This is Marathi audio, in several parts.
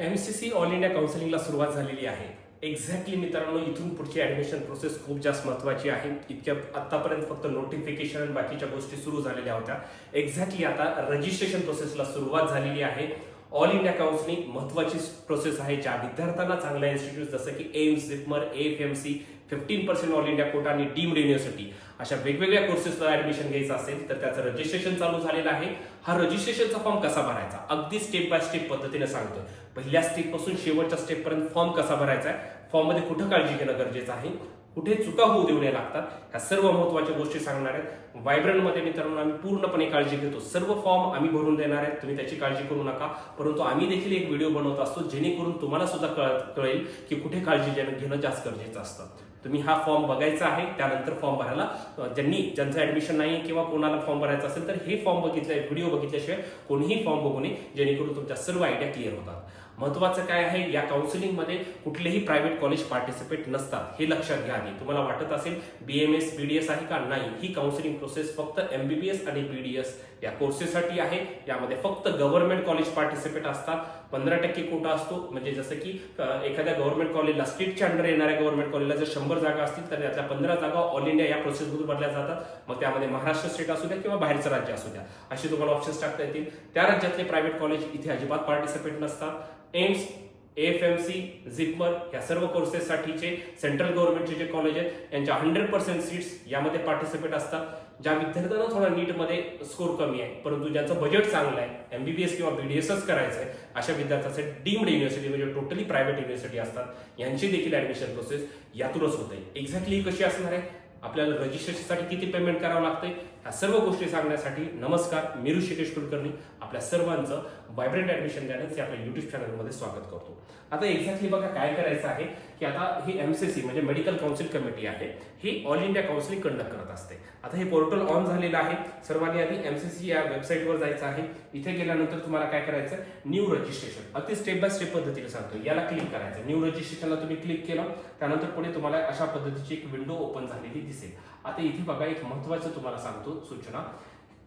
M C C all India काउन्सिलिंगला सुरुवात झालेली आहे. एक्झॅक्टली मित्रांनो इथून पुढची ऍडमिशन प्रोसेस खूप जास्त महत्वाची आहे. इतक्या आतापर्यंत फक्त नोटिफिकेशन आणि बाकीच्या गोष्टी सुरू झालेल्या होत्या. एक्झॅक्टली आता रजिस्ट्रेशन प्रोसेसला सुरुवात झालेली आहे. ऑल इंडिया काउन्सिलिंग महत्वाची प्रोसेस आहे. ज्या विद्यार्थ्यांना चांगल्या इन्स्टिट्यूट जसं की AIIMS JIPMER F M C fifteen percent all India quota आणि डीम्ड युनिव्हर्सिटी अशा वेगवेगळ्या कोर्सेसला ऍडमिशन घ्यायचं असेल तर त्याचं रजिस्ट्रेशन चालू झालेलं आहे. हा रजिस्ट्रेशनचा फॉर्म कसा भरायचा? अगदी स्टेप बाय स्टेप पद्धतीने सांगतोय. पहिल्या स्टेपपासून शेवटच्या स्टेपपर्यंत फॉर्म कसा भरायचा आहे? फॉर्ममध्ये कुठं काळजी घेणं गरजेचं आहे? कुठे चुका होऊ देऊ नये लागतात? ह्या सर्व महत्त्वाच्या गोष्टी सांगणार आहेत. व्हायब्रंटमध्ये मित्रांनो आम्ही पूर्णपणे काळजी घेतो. सर्व फॉर्म आम्ही भरून देणार आहेत. तुम्ही त्याची काळजी करू नका. परंतु आम्ही देखील एक व्हिडिओ बनवत असतो जेणेकरून तुम्हाला सुद्धा कळ- कळेल की कुठे काळजी घेणं घेणं जास्त गरजेचं असतं. तुम्ही हा फॉर्म बघायचा आहे त्यानंतर फॉर्म भरायला. ज्यांनी ज्यांचं ऍडमिशन नाही किंवा कोणाला फॉर्म भरायचा असेल तर हे फॉर्म बघितले व्हिडिओ बघितल्याशिवाय कोणीही फॉर्म बघू नये जेणेकरून तुमच्या सर्व आयडिया क्लिअर होतात. महत्वाचं काय आहे या काउन्सिलिंगमध्ये कुठलेही प्रायव्हेट कॉलेज पार्टिसिपेट नसतात हे लक्षात घ्या आधी. तुम्हाला वाटत असेल बीएमएस बीडीएस आहे का? नाही. ही काउन्सिलिंग प्रोसेस फक्त एमबीबीएस आणि बीडीएस या कोर्सेससाठी आहे. यामध्ये फक्त गव्हर्नमेंट कॉलेज पार्टिसिपेट असतात. पंधरा टक्के कोटा असतो. म्हणजे जसं की एखाद्या गव्हर्नमेंट कॉलेजला स्टेटच्या अंडर येणाऱ्या गव्हर्नमेंट कॉलेजला जर शंभर जागा असतील तर त्यातल्या पंधरा जागा ऑल इंडिया या प्रोसेसमधून भरल्या जातात. मग त्यामध्ये महाराष्ट्र स्टेट असू द्या किंवा बाहेरचं राज्य असू द्या. असे तुम्हाला ऑप्शन्स टाकता येतील. त्या राज्यातले प्रायव्हेट कॉलेज इथे अजिबात पार्टिसिपेट नसतात. AIIMS F M C JIPMER या सर्व कोर्सेससाठीचे सेंट्रल गव्हर्नमेंटचे जे कॉलेज आहेत यांच्या हंड्रेड पर्सेंट सीट्स यामध्ये पार्टिसिपेट असतात. ज्या विद्यार्थ्यांना थोडा नीटमध्ये स्कोर कमी आहे परंतु ज्यांचं बजेट चांगलं आहे एमबीबीएस किंवा बीडीएसच करायचं आहे अशा विद्यार्थ्याचे डीम्ड युनिव्हर्सिटी म्हणजे टोटली प्रायव्हेट युनिव्हर्सिटी असतात. यांची देखील ऍडमिशन प्रोसेस यातूनच होते. एक्झॅक्टली कशी असणार आहे? आपल्याला रजिस्ट्रेशनसाठी किती पेमेंट करावं लागतंय? ह्या सर्व गोष्टी सांगण्यासाठी नमस्कार मी ऋषिकेश कुलकर्णी आपल्या सर्वांचं व्हायब्रंट ॲडमिशन गायडन्स या आपल्या युट्यूब चॅनलमध्ये स्वागत करतो. आता एक्झॅक्टली बघा काय करायचं आहे की आता ही एम सी सी म्हणजे मेडिकल काउन्सिल कमिटी आहे. ही ऑल इंडिया काउन्सिलिंग कंडक्ट करत असते. आता हे पोर्टल ऑन झालेलं आहे. सर्वांनी आधी एम सी सी या वेबसाईटवर जायचं आहे. इथे गेल्यानंतर तुम्हाला काय करायचं न्यू रजिस्ट्रेशन अगदी स्टेप बाय स्टेप पद्धतीने सांगतो. याला क्लिक करायचं. न्यू रजिस्ट्रेशनला तुम्ही क्लिक केलं. त्यानंतर पुढे तुम्हाला अशा पद्धतीची एक विंडो ओपन झालेली दिसेल. आता इथे बघा एक महत्वाचं तुम्हाला सांगतो सूचना.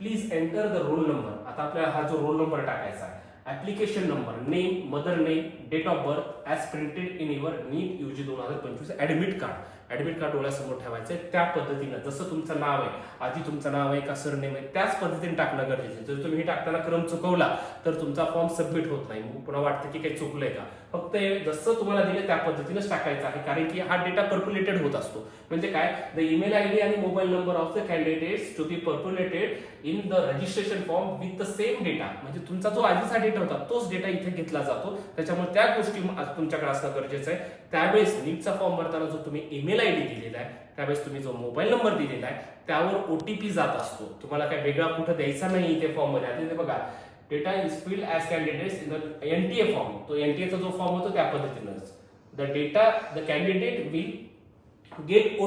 Please enter the roll number आता आपल्याला हा जो रोल नंबर टाकायचा आहे. Application number name mother name date of birth as printed in your NEET UG दोन हजार पंचवीस ऍडमिट कार्ड ऍडमिट कार्ड डोळ्यासमोर ठेवायचं आहे त्या पद्धतीनं जसं तुमचं नाव आहे आधी तुमचं नाव आहे का सरनेम आहे त्याच पद्धतीने टाकणं गरजेचं आहे. जर तुम्ही हे टाकताना क्रम चुकवला तर तुमचा फॉर्म सबमिट होत नाही. मग पुन्हा वाटतं की काही चुकलंय का? फक्त हे जसं तुम्हाला दिलं त्या पद्धतीनेच टाकायचं आहे. कारण की हा डेटा पर्प्युलेटेड होत असतो. म्हणजे काय? द ईमेल आय डी आणि mobile number of the candidates to be populated in the registration form with the same data म्हणजे तुमचा जो आधीचा डेटा होता तोच डेटा इथे घेतला जातो. त्याच्यामुळे त्या गोष्टी तुमच्याकडे असणं गरजेचं आहे. त्यावेळेस नीटचा फॉर्म भरताना जो तुम्ही ईमेल आय डी दिलेला आहे त्यावेळेस तुम्ही जो मोबाईल नंबर दिलेला आहे त्यावर ओटीपी जात असतो. तुम्हाला काय वेगळा कुठं द्यायचा नाही इथे फॉर्ममध्ये आता इथे बघा data is filled as candidates in the NTA form तो एनटीएचा जो फॉर्म होतो त्या पद्धतीनंच. The data the candidate will get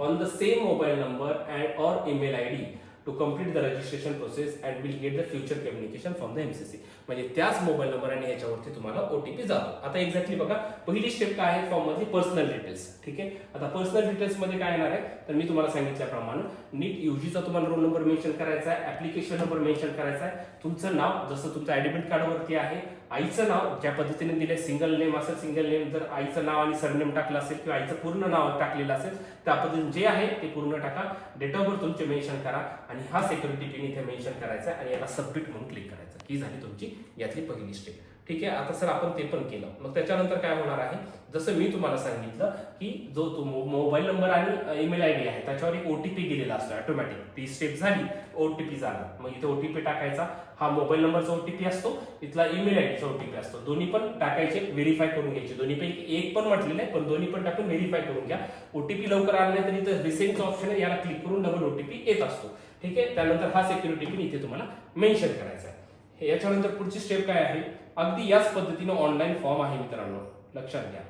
on the same mobile number and or email I D to complete the registration process and will get the future communication from the MCC म्हणजे त्याच मोबाईल नंबर आणि याच्यावरती तुम्हाला ओटीपी जातो. आता एक्झॅक्टली बघा पहिली स्टेप काय आहे फॉर्ममध्ये पर्सनल डिटेल्स ठीक आहे? आता पर्सनल डिटेल्समध्ये काय येणार आहे? तर मी तुम्हाला सांगितल्याप्रमाणे नीट युजीचा तुम्हाला रोल नंबर मेन्शन करायचा आहे ऍप्लिकेशन नंबर मेन्शन करायचा आहे. तुमचं नाव जसं तुमचं ऍडमिट कार्डवरती आहे आईचं नाव ज्या पद्धतीने दिले सिंगल नेम असेल सिंगल नेम जर आईचं नाव आणि सरनेम टाकलं असेल किंवा आईचं पूर्ण नाव टाकलेलं असेल त्या पद्धतीने जे आहे ते पूर्ण टाका. डेट ऑफ बर्थ तुमचे मेन्शन करा. आणि हा सिक्युरिटी पिन इथे मेन्शन करायचा आहे आणि याला सबमिट म्हणून क्लिक करायचं. ही झाली तुमची यातली पहिली स्टेप ठीक आहे? आता सर आपण ते पण केलं. मग त्याच्यानंतर काय होणार आहे? जसं मी तुम्हाला सांगितलं की जो तो मोबाईल नंबर आणि ईमेल आय डी आहे त्याच्यावर एक ओटीपी गेलेला असतो ऑटोमॅटिक ती स्टेप झाली ओटीपी झाला. मग इथे ओटीपी टाकायचा. हा मोबाईल नंबरचा ओटीपी असतो इथला ईमेल आय डीचा ओटीपी असतो. दोन्ही पण टाकायचे व्हेरीफाय करून घ्यायचे. दोन्हीपैकी एक पण म्हटलेलं आहे पण दोन्ही पण टाकून व्हेरीफाय करून घ्या. ओटीपी लवकर आला नाही तर इथं रिसेंटचं ऑप्शन आहे याला क्लिक करून डबल ओटीपी येत असतो. ठीक आहे? त्यानंतर हा सिक्युरिटी पिन इथे तुम्हाला मेन्शन करायचा आहे. याच्यानंतर पुढची स्टेप काय आहे? अगदी याच पद्धतीनं ऑनलाईन फॉर्म आहे मित्रांनो. लक्षात घ्या.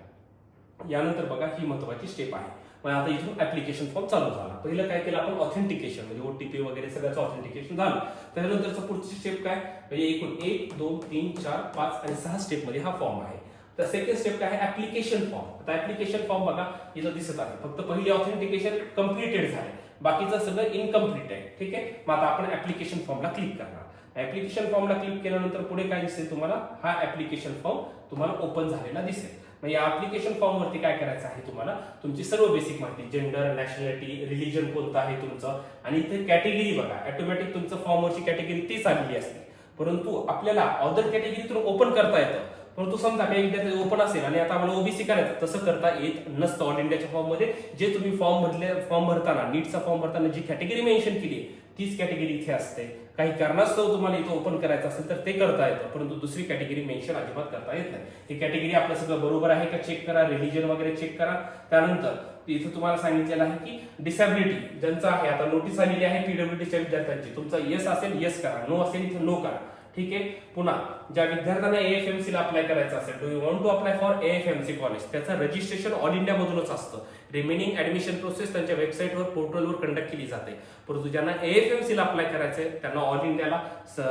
यानंतर बघा ही महत्वाची स्टेप आहे. मग आता इथून ऍप्लिकेशन फॉर्म चालू झाला. पहिलं काय केलं आपण? ऑथेंटिकेशन म्हणजे ओटीपी वगैरे सगळ्याचं ऑथेंटिकेशन झालं. त्यानंतरचं पुढची स्टेप काय? म्हणजे एकूण एक दोन तीन चार पाच आणि सहा स्टेपमध्ये हा फॉर्म आहे. तर सेकंड स्टेप काय आहे? ऍप्लिकेशन फॉर्म आता ऍप्लिकेशन फॉर्म बघा इथं दिसत आहे. फक्त पहिली ऑथेंटिकेशन कम्प्लिटेड झाले बाकीचं सगळं इनकम्प्लीट आहे. ठीक आहे? मग आता आपण ऍप्लिकेशन फॉर्मला क्लिक करणार. ऍप्लिकेशन फॉर्मला क्लिक केल्यानंतर पुढे काय दिसेल तुम्हाला? हा ऍप्लिकेशन फॉर्म तुम्हाला ओपन झालेला दिसेल. मग या ऍप्लिकेशन फॉर्म वरती काय करायचं आहे तुम्हाला? तुमची सर्व बेसिक माहिती जेंडर नॅशनॅलिटी रिलीजन कोणतं आहे तुमचं? आणि इथे कॅटेगरी बघा. ऑटोमॅटिक तुमचं फॉर्मवरची कॅटेगरी तीच आलेली असते. परंतु आपल्याला अदर कॅटेगरीतून ओपन करता येतं. परंतु समजा काही विद्यार्थी ओपन असेल आणि आता आम्हाला ओबीसी करायचं तसं करता येत नसतं ऑल इंडियाच्या फॉर्ममध्ये जे तुम्ही फॉर्म भरले फॉर्म भरताना नीटचा फॉर्म भरताना जी कॅटेगरी मेन्शन केली तीच कॅटेगरी इथे असते. काही कारणास्तव तुम्हाला इथं ओपन करायचं असेल तर ते करता येतं परंतु दुसरी कॅटेगरी मेन्शन अजिबात करता येत नाही. ही कॅटेगरी आपलं सगळं बरोबर आहे का चेक करा रिलिजन वगैरे चेक करा. त्यानंतर इथं तुम्हाला सांगितलेलं आहे की डिसॅबिलिटी ज्यांचं आहे आता नोटीस आलेली आहे पीडब्ल्यूडीच्या विद्यार्थ्यांची. तुमचा येस असेल येस करा. नो असेल इथं नो करा. ठीक आहे? पुन्हा ज्या विद्यार्थ्यांना एएफएमसी ला अप्लाय करायचं असेल do you want to apply for AFMC college त्याचं रजिस्ट्रेशन ऑल इंडिया मधूनच असतं. रिमेनिंग ऍडमिशन प्रोसेस त्यांच्या वेबसाईटवर पोर्टलवर कंडक्ट केली जाते. परंतु ज्यांना एएफएमसी ला अप्लाय करायचं आहे त्यांना ऑल इंडियाला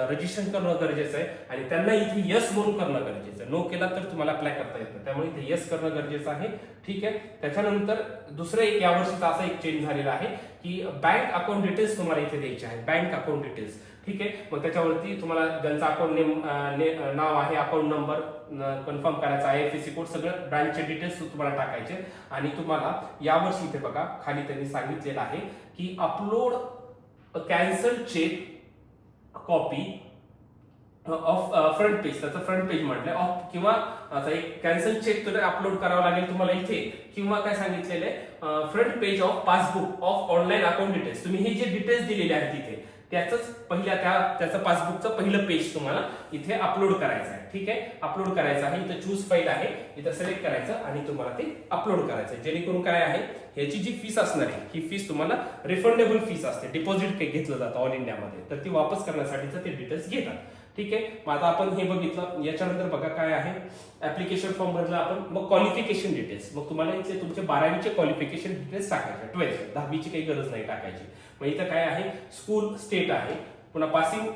रजिस्ट्रेशन करणं गरजेचं आहे आणि त्यांना इथे यस म्हणून करणं गरजेचं आहे. नो केला तर तुम्हाला अप्लाय करता येत नाही. त्यामुळे इथे यस करणं गरजेचं आहे. ठीक आहे? त्याच्यानंतर दुसरं एक यावर्षीचा असा एक चेंज झालेला आहे की बँक अकाउंट डिटेल्स तुम्हाला इथे द्यायचे आहे. बँक अकाउंट डिटेल्स ठीक आहे? मग त्याच्यावरती तुम्हाला ज्यांचा अकाउंट नेम नाव आहे अकाउंट नंबर कन्फर्म करायचा आहे एफएसी कोड सगळं ब्रँचचे डिटेल्स तुम्हाला टाकायचे. आणि तुम्हाला यावर्षी इथे बघा खाली त्यांनी सांगितलेलं आहे की upload cancel cheque copy of front page त्याचं फ्रंट पेज म्हटलंय. ऑफ किंवा आता एक कॅन्सल चेक तर अपलोड करावं लागेल तुम्हाला इथे. किंवा काय सांगितलेलं आहे? Front page of passbook of online account details तुम्ही हे जे डिटेल्स दिलेले आहेत तिथे त्याच पहिल्या त्या त्याचं पासबुकचं पहिलं पेज तुम्हाला इथे अपलोड करायचं आहे. ठीक आहे? अपलोड करायचं आहे. इथं चूज फाईल आहे. इथं सिलेक्ट करायचं आणि तुम्हाला ते अपलोड करायचं आहे. जेणेकरून काय आहे? ह्याची जी फीस असणार आहे ही फीस तुम्हाला रिफंडेबल फीस असते. डिपॉझिट घेतलं जातं ऑल इंडियामध्ये तर ती वापस करण्यासाठीचं ते डिटेल्स घेतात. ठीक आहे? मग आता आपण हे बघितलं. याच्यानंतर बघा काय आहे. ऍप्लिकेशन फॉर्म भरला आपण मग क्वालिफिकेशन डिटेल्स मग तुम्हाला इथे तुमचे बारावीचे क्वालिफिकेशन डिटेल्स टाकायचे. ट्वेल्थ दहावीची काही गरज नाही टाकायची. मग इथं काय आहे? स्कूल स्टेट आहे. पुन्हा पासिंग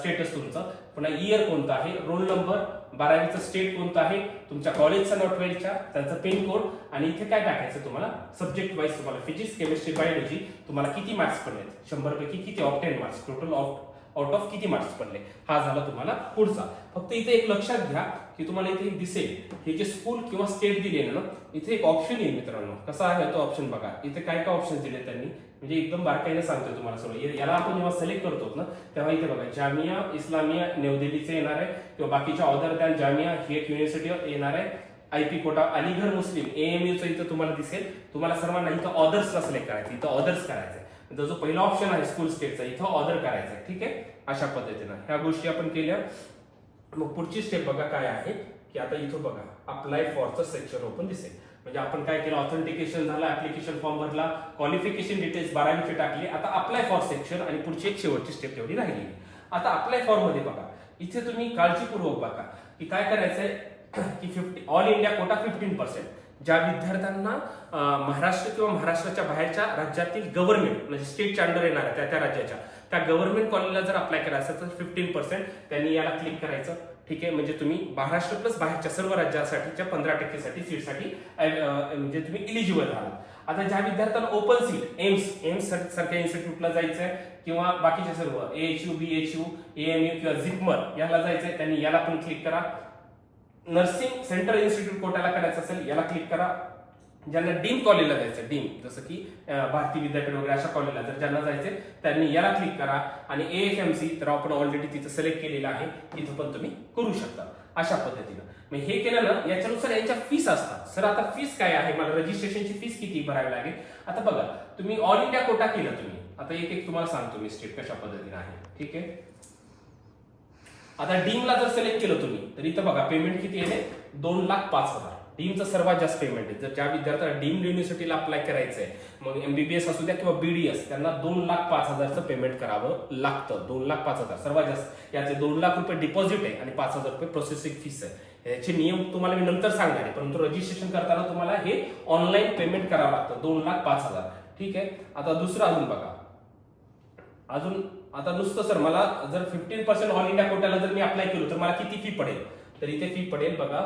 स्टेटस तुमचं. पुन्हा इयर कोणतं आहे? रोल नंबर बारावीचं स्टेट कोणतं आहे? तुमच्या कॉलेजचा नॉट ट्वेल्थच्या त्यांचं पिन कोड आणि इथे काय टाकायचं तुम्हाला? सब्जेक्ट वाईज तुम्हाला फिजिक्स केमिस्ट्री बायोलॉजी तुम्हाला किती मार्क्स पडलेत? शंभरपैकी किती of ten marks total of out of किती मार्क्स पडले? हा झाला तुम्हाला पुढचा. फक्त इथे एक लक्षात घ्या की तुम्हाला इथे दिसेल. हे जे स्कूल किंवा स्टेट दिले ना इथे एक ऑप्शन येईल मित्रांनो. कसा आहे तो ऑप्शन बघा. इथे काय काय ऑप्शन दिले त्यांनी? म्हणजे एकदम बारकाईने सांगतोय तुम्हाला सर्व याला आपण जेव्हा सिलेक्ट करतो ना तेव्हा इथे बघा जामिया इस्लामिया न्यू दिल्लीचे येणार आहे किंवा बाकीच्या ऑदर दॅन जामिया ही एक युनिव्हर्सिटी येणार आहे. आयपी कोटा अलीगड मुस्लिम एएमयूचं इथं तुम्हाला दिसेल. तुम्हाला सर्वांना इथं ऑदर्सला सिलेक्ट करायचं इथं ऑदर्स करायचं तर जो पहिला ऑप्शन आहे स्कूल स्टेटचा इथं ऑर्डर करायचा आहे ठीक आहे? अशा पद्धतीनं. ह्या गोष्टी आपण केल्या. मग पुढची स्टेप बघा काय आहे की आता इथं बघा अप्लाय फॉरचं सेक्शन ओपन दिसेल. म्हणजे आपण काय केलं ऑथेंटिकेशन झालं ऍप्लिकेशन फॉर्म भरला क्वालिफिकेशन डिटेल्स बारावीचे टाकले आता अप्लाय फॉर सेक्शन आणि पुढची एक शेवटची स्टेप तेवढी राहिली. आता अप्लाय फॉरमध्ये बघा इथे तुम्ही काळजीपूर्वक बघा की काय करायचंय की fifty all India quota fifteen percent ज्या विद्यार्थ्यांना महाराष्ट्र किंवा महाराष्ट्राच्या बाहेरच्या राज्यातील गव्हर्नमेंट म्हणजे स्टेटच्या अंडर येणार आहे त्या त्या राज्याच्या त्या गव्हर्नमेंट कॉलेजला जर अप्लाय करायचं असेल तर फिफ्टीन पर्सेंट त्यांनी याला क्लिक करायचं. ठीक आहे? म्हणजे तुम्ही महाराष्ट्र प्लस बाहेरच्या सर्व राज्यासाठीच्या पंधरा टक्केसाठी सीटसाठी म्हणजे तुम्ही इलिजिबल राहाल आता ज्या विद्यार्थ्यांना ओपन सीट एम्स एम्स सारख्या इन्स्टिट्यूटला जायचं आहे किंवा बाकीचे सर्व H U B H U AMU किंवा झिपमर याला जायचंय त्यांनी याला पण क्लिक करा. नर्सिंग सेंट्रल इन्स्टिट्यूट कोट्याला करायचं असेल याला क्लिक करा. ज्यांना डीम कॉलेजला जायचं डीम जसं की भारतीय विद्यापीठ वगैरे अशा कॉलेजला जर ज्यांना जायचे त्यांनी याला क्लिक करा आणि ए एफ एम सी तर आपण ऑलरेडी तिथं सिलेक्ट केलेलं आहे तिथं पण तुम्ही करू शकता अशा पद्धतीनं. मग हे केलं ना याच्यानुसार यांच्या फीस असतात. सर आता फीस काय आहे? मला रजिस्ट्रेशनची फीस किती भरावी लागेल? आता बघा तुम्ही ऑल इंडिया कोटा केलं तुम्ही. आता एक एक तुम्हाला सांगतो मी स्टेप कशा पद्धतीने आहे. ठीक आहे? आता डीमला जर सिलेक्ट केलं तुम्ही तर इथं बघा पेमेंट किती आहे? दोन लाख पाच हजार. डीमचं सर्वात जास्त पेमेंट आहे. जर ज्या विद्यार्थ्याला डीम युनिव्हर्सिटीला अप्लाय करायचं आहे मग एमबीबीएस असू द्या किंवा बीडीएस त्यांना दोन लाख पाच हजारचं पेमेंट करावं लागतं. दोन लाख पाच हजार. सर्वात जास्त. याचे दोन लाख रुपये डिपॉझिट आहे आणि पाच हजार रुपये प्रोसेसिंग फीस आहे. याचे नियम तुम्हाला मी नंतर सांगणार आहे परंतु रजिस्ट्रेशन करताना तुम्हाला हे ऑनलाईन पेमेंट करावं लागतं. दोन लाख पाच हजार. ठीक आहे? आता दुसरं अजून बघा. अजून आता नुसतं सर मला जर फिफ्टीन पर्सेंट ऑल इंडिया कोट्याला जर मी अप्लाय केलो तर मला किती फी पडेल? तर इथे फी पडेल बघा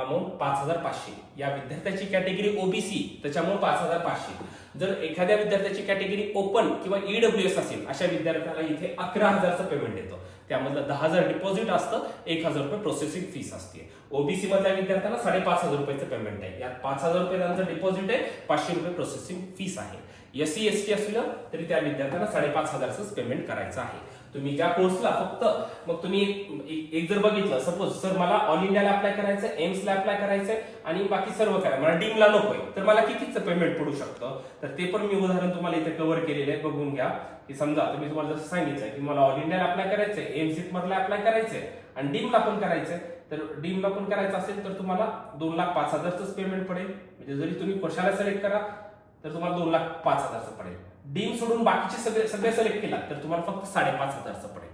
अमाऊंट पाच हजार पाचशे. या विद्यार्थ्याची कॅटेगरी ओबीसी त्याच्यामुळे पाच हजार पाचशे. जर एखाद्या विद्यार्थ्याची कॅटेगरी ओपन किंवा ईडब्ल्यू एस असेल अशा विद्यार्थ्याला इथे अकरा हजारचं पेमेंट येतं. त्यामधलं दहा हजार डिपॉझिट असतं एक हजार रुपये प्रोसेसिंग फीस असते. ओबीसी मधल्या विद्यार्थ्यांना साडेपाच हजार रुपयाचं पेमेंट आहे. यात पाच हजार रुपये त्यांचं डिपॉझिट आहे पाचशे रुपये प्रोसेसिंग फीस आहे. एस सी एस टी असलं तरी त्या विद्यार्थ्यांना साडेपाच हजारच पेमेंट करायचं आहे. तुम्ही ज्या कोर्सला फक्त मग तुम्ही एक- एक एक जर बघितलं सपोज सर मला ऑल इंडियाला अप्लाय करायचं एम्सला अप्लाय करायचंय आणि बाकी सर्व काय मला डीमला नकोय तर मला कितीच पेमेंट पडू शकतं? तर ते पण मी उदाहरण तुम्हाला इथे कव्हर केलेलं आहे बघून घ्या. की समजा तुम्ही तुम्हाला जसं सांगितलं की मला ऑल इंडियाला अप्लाय करायचंय एमसीट मधला अप्लाय करायचंय आणि डीमला पण करायचंय. तर डीमला पण करायचं असेल तर तुम्हाला दोन लाख पाच हजारच पेमेंट पडेल. म्हणजे जरी तुम्ही कशाला सिलेक्ट करा तर तुम्हाला दोन लाख पाच हजारचं पडेल. डीम सोडून बाकीचे सगळे सगळे सिलेक्ट केला तर तुम्हाला फक्त साडेपाच हजारचं पडेल.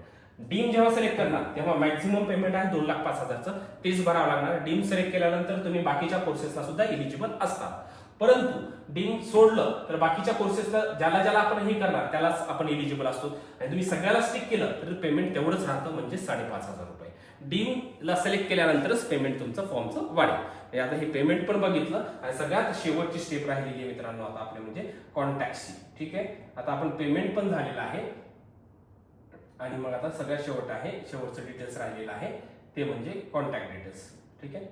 डीम जेव्हा सिलेक्ट करणार तेव्हा मॅक्झिमम पेमेंट आहे दोन लाख पाच हजारचं तेच भरावं लागणार. डीम सिलेक्ट केल्यानंतर तुम्ही बाकीच्या कोर्सेसला सुद्धा एलिजिबल असतात परंतु डीम सोडलं तर बाकीच्या कोर्सेसला ज्याला ज्याला आपण हे करणार त्यालाच आपण एलिजिबल असतो. आणि तुम्ही सगळ्याला स्टिक केलं तर पेमेंट तेवढंच राहतं म्हणजे साडेपाच हजार रुपये. डीमला सिलेक्ट केल्यानंतरच पेमेंट तुमचं फॉर्मचं वाढेल. म्हणजे आता हे पेमेंट पण बघितलं. आणि सगळ्यात शेवटची स्टेप राहिलेली आहे मित्रांनो आता आपले म्हणजे कॉन्टॅक्टची ठीक आहे? आता आपण पेमेंट पण झालेलं आहे. आणि मग आता सगळ्यात शेवट आहे शेवटचं डिटेल्स राहिलेलं आहे. ते म्हणजे कॉन्टॅक्ट डिटेल्स ठीक आहे?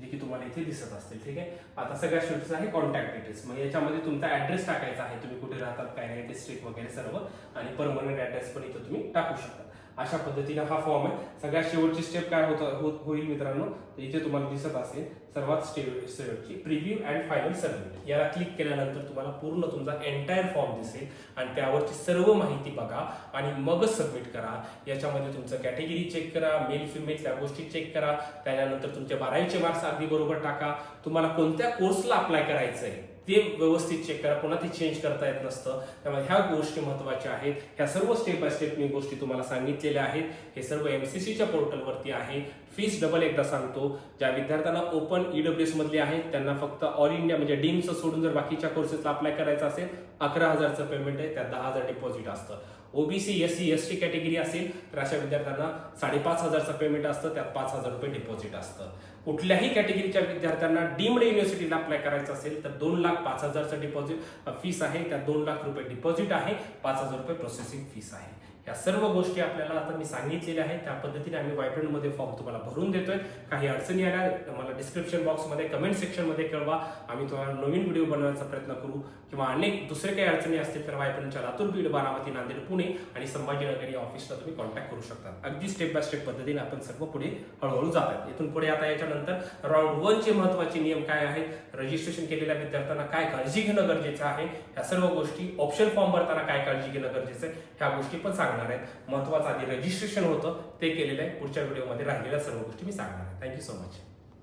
जे की तुम्हाला इथे दिसत असतील. ठीक आहे? आता सगळ्या शेवटचं आहे कॉन्टॅक्ट डिटेल्स मग याच्यामध्ये तुमचा ऍड्रेस टाकायचा आहे. तुम्ही कुठे राहतात काय नाही डिस्ट्रिक्ट वगैरे सर्व. आणि परमनंट ऍड्रेस पण इथं तुम्ही टाकू शकता. अशा पद्धतीने हा फॉर्म आहे. सगळ्यात शेवटची स्टेप काय होत हो-, होईल मित्रांनो तर इथे तुम्हाला दिसत असेल सर्वात शेवटची प्रिव्ह्यू अँड फायनल सबमिट याला क्लिक केल्यानंतर तुम्हाला पूर्ण तुमचा एंटायर फॉर्म दिसेल आणि त्यावरची सर्व माहिती बघा आणि मगच सबमिट करा. याच्यामध्ये तुमचं कॅटेगरी चेक करा मेल फिमेल त्या गोष्टी चेक करा. त्यानंतर तुमचे बारावीचे मार्क्स अगदी बरोबर टाका. तुम्हाला कोणत्या कोर्सला अप्लाय करायचं आहे ते व्यवस्थित चेक करा. पुन्हा ते चेंज करता येत नसतं. त्यामुळे ह्या गोष्टी महत्त्वाच्या आहेत. ह्या सर्व स्टेप बाय स्टेप मी गोष्टी तुम्हाला सांगितलेल्या आहेत. हे सर्व एम सी सीच्या पोर्टलवरती आहे. फीस डबल एकदा सांगतो. ज्या विद्यार्थ्यांना ओपन ई डब्ल्यू एसमधली आहेत त्यांना फक्त ऑल इंडिया म्हणजे डीमचं सोडून जर बाकीच्या कोर्सेसला अप्लाय करायचं असेल अकरा हजारचं पेमेंट आहे त्यात दहा हजार डिपॉझिट असतं. OBC S C S T category असेल तर अशा विद्यार्थ्यांना साडेपाच हजारचं पेमेंट असतं त्यात पाच हजार रुपये डिपॉझिट असतं. कुठल्याही कॅटेगरीच्या विद्यार्थ्यांना डीम्ड युनिव्हर्सिटीला अप्लाय करायचं असेल तर दोन लाख पाच हजारचं डिपॉझिट फीस आहे. त्यात दोन लाख रुपये डिपॉझिट आहे पाच हजार रुपये प्रोसेसिंग फीस आहे. या सर्व गोष्टी आपल्याला आता मी सांगितलेल्या आहेत. त्या पद्धतीने आम्ही व्हायब्रंटमध्ये फॉर्म तुम्हाला भरून देतोय. काही अडचणी आल्या मला डिस्क्रिप्शन बॉक्समध्ये कमेंट सेक्शनमध्ये कळवा. आम्ही तुम्हाला नवीन व्हिडिओ बनवण्याचा प्रयत्न करू. किंवा अनेक दुसरे काही अडचणी असतील तर व्हायब्रंटच्या लातूर बीड बारामती नांदेड पुणे आणि संभाजीनगर या ऑफिसला तुम्ही कॉन्टॅक्ट करू शकता. अगदी स्टेप बाय स्टेप पद्धतीने आपण सर्व पुढे हळूहळू जातात इथून पुढे आता याच्यानंतर राऊंड वनचे महत्त्वाचे नियम काय आहेत? रजिस्ट्रेशन केलेल्या विद्यार्थ्यांना काय काळजी घेणं गरजेचं आहे? ह्या सर्व गोष्टी ऑप्शन फॉर्म भरताना काय काळजी घेणं गरजेचं आहे? ह्या गोष्टी पण सांगणार आहेत. महत्वाचं आधी रजिस्ट्रेशन होतं ते केलेलं आहे. पुढच्या व्हिडिओमध्ये राहिलेल्या सर्व गोष्टी मी सांगणार आहे. Thank you so much